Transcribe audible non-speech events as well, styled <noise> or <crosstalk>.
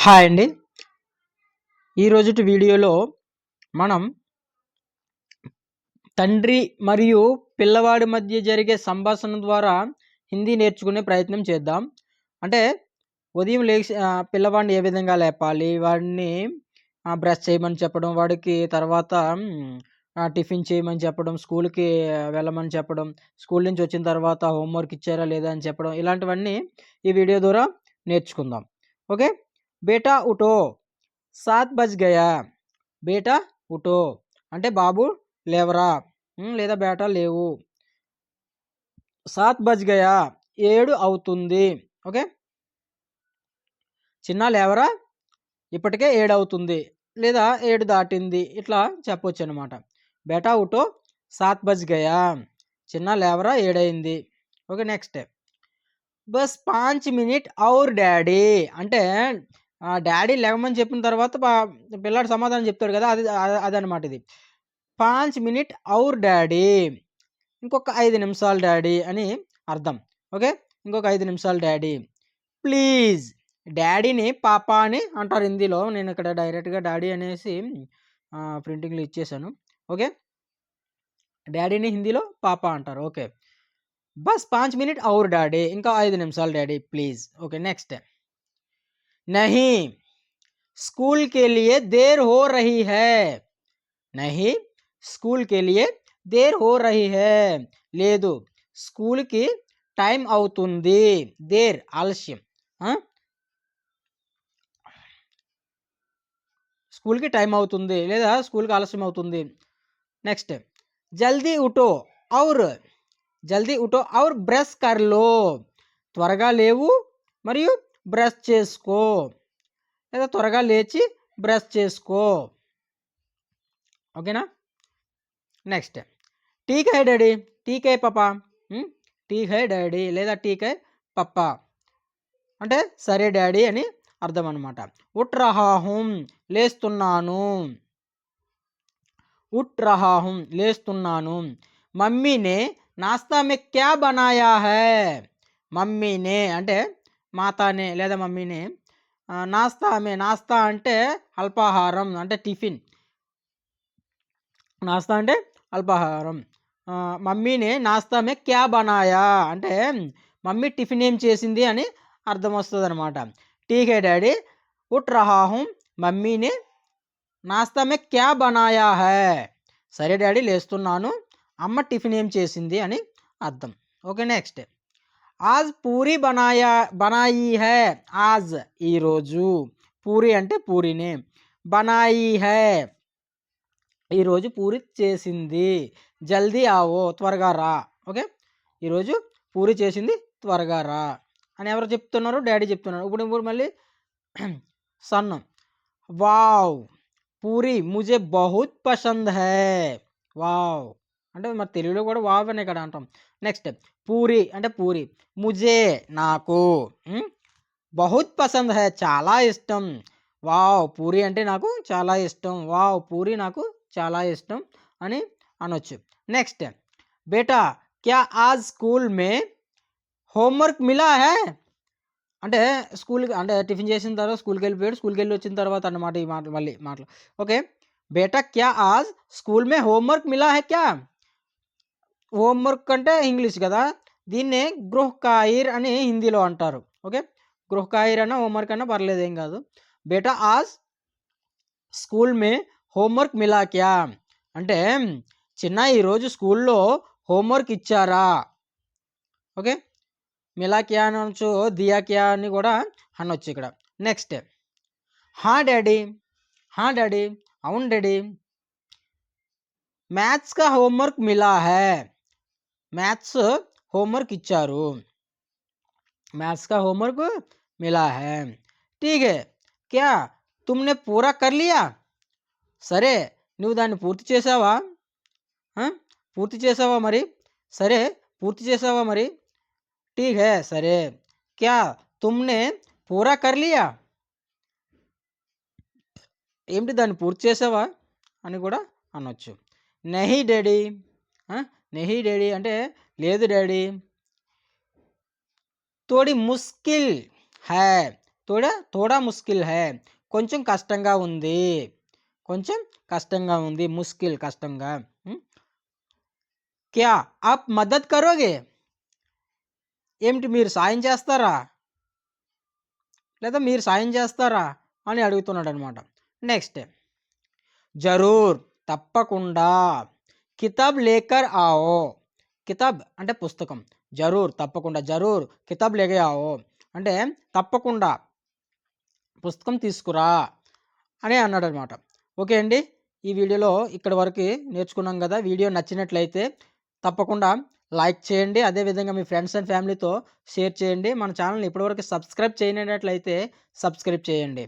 Hi అండి. ఈ రోజుటి వీడియోలో మనం తండ్రి మరియు పిల్లవాడి మధ్య జరిగే సంభాషణ ద్వారా హిందీ నేర్చుకునే ప్రయత్నం చేద్దాం. అంటే ఉదయం లేచి పిల్లవాడిని ఏ విధంగా లేపాలి? వాడిని బ్రష్ చేయమని చెప్పడం, వాడికి తర్వాత టిఫిన్ చేయమని చెప్పడం, స్కూల్‌కి వెళ్ళమని చెప్పడం, స్కూల్ నుంచి వచ్చిన తర్వాత హోంవర్క్ ఇచ్చారా లేదా అని చెప్పడం, ఇలాంటివన్నీ ఈ వీడియో ద్వారా నేర్చుకుందాం. ఓకే. బేటా ఉటో సాత్ బజ్ గయా. బేటా ఉటో అంటే బాబు లేవరా! లేదా బేటా లేవు. సాత్ బజ్ గయా ఏడు అవుతుంది. ఓకే. చిన్న లేవరా! ఇప్పటికే ఏడు అవుతుంది. లేదా ఏడు దాటింది. ఇట్లా చెప్పొచ్చనమాట. బేటా ఉటో సాత్ బజ్ గయా. చిన్న లేవరా! ఏడైంది ఓకే. నెక్స్ట్. బస్ పాంచ్ మినిట్ ఔర్ డాడీ అంటే ఆ! డాడీ లెగమని చెప్పిన తర్వాత పా పిల్లాడు సమాధానం చెప్తాడు కదా! అది అ అదనమాట ఇది. 5 మినిట్ ఔర్ డాడీ ఇంకొక 5 నిమిషాలు డాడీ అని అర్థం. ఓకే. ఇంకొక 5 నిమిషాలు డాడీ. ప్లీజ్ డాడీని పాపా అని అంటారు హిందీలో. నేను ఇక్కడ డైరెక్ట్‌గా డాడీ అనేసి ఆహ్, ప్రింటింగ్‌లో ఇచ్చేసాను. ఓకే. డాడీని హిందీలో పాపా అంటారు. ఓకే. బస్ 5 మినిట్ ఔర్ డాడీ ఇంకా 5 నిమిషాలు డాడీ ప్లీజ్. ఓకే. నెక్స్ట్. नहीं स्कूल के लिए देर हो रही है. नहीं స్కూల్ के लिए देर हो रही है. లేదు స్కూల్‌కి టైం అవుతుంది. దేర్ ఆలస్యం. ఆ! స్కూల్‌కి టైం అవుతుంది. లేదా స్కూల్‌కి ఆలస్యం అవుతుంది. నెక్స్ట్. జల్దీ ఉఠో ఔర్ జల్దీ ఉఠో ఔర్ బ్రష్ కర్ లో. త్వరగా లేవు మరియు బ్రష్ చేసుకో. లేదా త్వరగా లేచి బ్రష్ చేసుకో. ఓకేనా? నెక్స్ట్. టీకాయ డాడీ. టీకాయ్ పాపా. హ్మ్. డాడీ లేదా టీకాయ్ పప్ప అంటే సరే డాడీ అని అర్థం అనమాట. ఉట్రహాహుం లేస్తున్నాను. ఉట్రహాహుం లేస్తున్నాను. మమ్మీనే నాస్తా మే క్యా బనాయా హై? మమ్మీనే అంటే మాతానే లేదా మమ్మీనే నాస్తా మే నాస్తా అంటే అల్పాహారం అంటే టిఫిన్. నాస్తా అంటే అల్పాహారం. మమ్మీనే నాస్తా మే క్యా బనాయా అంటే మమ్మీ టిఫిన్ ఏం చేసింది అని అర్థం వస్తుంది అనమాట టీకే డాడీ ఉట్ రహా హూం మమ్మీనే నాస్తా మే క్యా బనాయా హై? సరే డాడీ లేస్తున్నాను. అమ్మ టిఫిన్ ఏం చేసింది అని అర్థం. ఓకే. నెక్స్ట్. ఆజ్ పూరి బనాయా బనాయి హే ఆజ్ ఈరోజు పూరి అంటే పూరిని। బనాయి హే ఈరోజు పూరి చేసింది। జల్దీ ఆవో త్వరగా రా ఓకే? ఈరోజు పూరి చేసింది త్వరగా రా అని ఎవరు చెప్తున్నారు? డాడీ చెప్తున్నారు. ఇప్పుడు ఇప్పుడు మళ్ళీ <clears throat> సన్ వావ్! పూరి ముజే బహుత్ పసంద్ హే. వావ్! అంటే మరి తెలుగులో కూడా వావ్ అనే కదా అంటాం. నెక్స్ట్. పూరి అంటే పూరి. ముజే నాకు. బహుత్ పసంద్ హై చాలా ఇష్టం. వావ్! పూరి అంటే నాకు చాలా ఇష్టం. వావ్! పూరి నాకు చాలా ఇష్టం అని అనొచ్చు. నెక్స్ట్. బేటా క్యా ఆజ్ స్కూల్ మే హోంవర్క్ మిలా హే అంటే స్కూల్‌కి అంటే టిఫిన్ చేసిన తర్వాత స్కూల్కి వెళ్ళిపోయి స్కూల్కి వెళ్ళి వచ్చిన తర్వాత అన్నమాట ఈ మాటలు మళ్ళీ మాటలు. ఓకే. బేటా క్యా ఆజ్ స్కూల్ మే హోంవర్క్ మిలా హే క్యా? హోంవర్క్ అంటే ఇంగ్లీష్ కదా! దీన్నే గృహ కాయిర్ అని హిందీలో అంటారు. ఓకే. గృహ కాయిర్ అన్న హోంవర్క్ అన్న పర్లేదు ఏం కాదు. బేటా ఆజ్ స్కూల్ మే హోంవర్క్ మిలాక్యా అంటే చిన్న ఈరోజు స్కూల్‌లో హోంవర్క్ ఇచ్చారా? ఓకే. మిలాక్యా అనొచ్చు. దియాక్యా అని కూడా అనొచ్చు ఇక్కడ. నెక్స్ట్. హా డాడీ. హా డాడీ. అవును డాడీ. మ్యాథ్స్ కా హోంవర్క్ మిలా హై. మ్యాథ్స్ హోంవర్క్ ఇచ్చారు. మ్యాథ్స్ కా హోంవర్క్ మిలా హై. ఠీక్ హై. క్యా తుమ్‌నే పూరా కర్ లియా? సరే నువ్వు దాన్ని పూర్తి చేసావా? ఆ! పూర్తి చేసావా మరి? సరే పూర్తి చేసావా మరి? ఠీక్ హై. సరే. క్యా తుమ్‌నే పూరా కర్ లియా? ఏమిటి దాన్ని పూర్తి చేసావా? అని కూడా అనొచ్చు. నహీ డాడీ. నెహి డాడీ అంటే లేదు డాడీ. తోడి ముష్కిల్ హై. తోడా? తోడా ముస్కిల్ హే. కొంచెం కష్టంగా ఉంది. కొంచెం కష్టంగా ఉంది. ముస్కిల్ కష్టంగా. క్యా? ఆప్ మద్దత్ కరోగే? ఏమిటి మీరు సాయం చేస్తారా? లేదా మీరు సాయం చేస్తారా? అని అడుగుతున్నాడు అనమాట నెక్స్ట్. జరూర్. తప్పకుండా. కితాబ్ లేకర్ ఆవో కితాబ్ అంటే పుస్తకం. జరూర్ తప్పకుండా జరూర్. కితాబ్ లేకే ఆవో అంటే తప్పకుండా పుస్తకం తీసుకురా అని అన్నాడు అనమాట ఓకే అండి ఈ వీడియోలో ఇక్కడి వరకు నేర్చుకున్నాం కదా వీడియో నచ్చినట్లయితే తప్పకుండా లైక్ చేయండి అదేవిధంగా మీ ఫ్రెండ్స్ అండ్ ఫ్యామిలీతో షేర్ చేయండి మన ఛానల్ని ఇప్పటివరకు సబ్స్క్రైబ్ చేయనట్లయితే సబ్స్క్రైబ్ చేయండి.